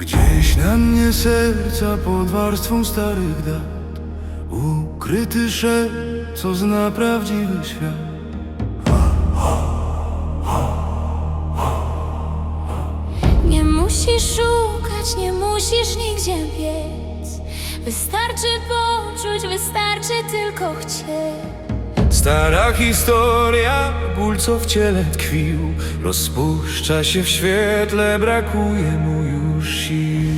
Gdzieś na mnie serca pod warstwą starych dat. Ukryty szep, co zna prawdziwy świat. Nie musisz szukać, nie musisz nigdzie biec. Wystarczy poczuć, wystarczy tylko chcieć Stara historia, ból co w ciele tkwił Rozpuszcza się w świetle, brakuje mu już sił.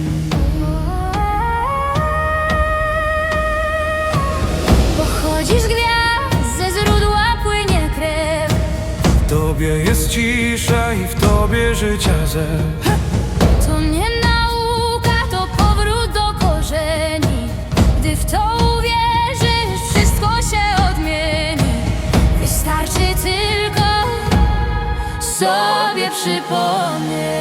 Pochodzisz gwiazd, ze źródła płynie krew. W tobie jest cisza i w tobie życia zew przypomnieć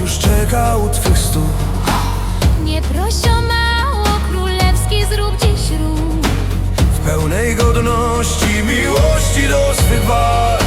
już czeka u twych stóp. Nie proś o mało, królewski zrób dziś ruch. W pełnej godności, miłości do swych walk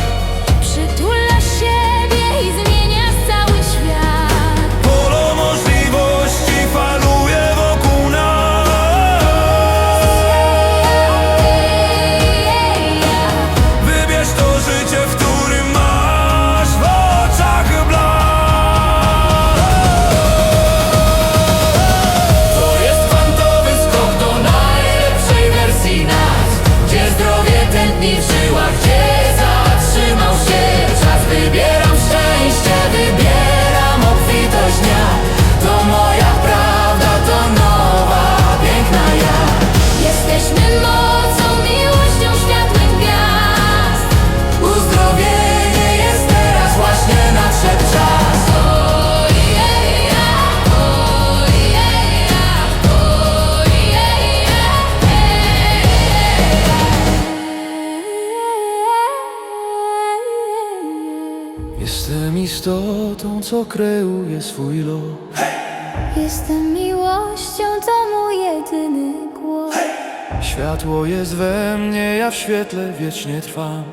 Jestem istotą, co kreuje swój los Jestem miłością, to mój jedyny głos. Światło jest we mnie, ja w świetle wiecznie trwam.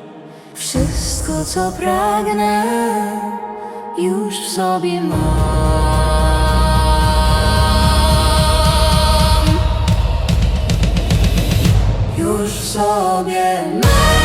Wszystko, co pragnę, już w sobie mam. Już w sobie Mam.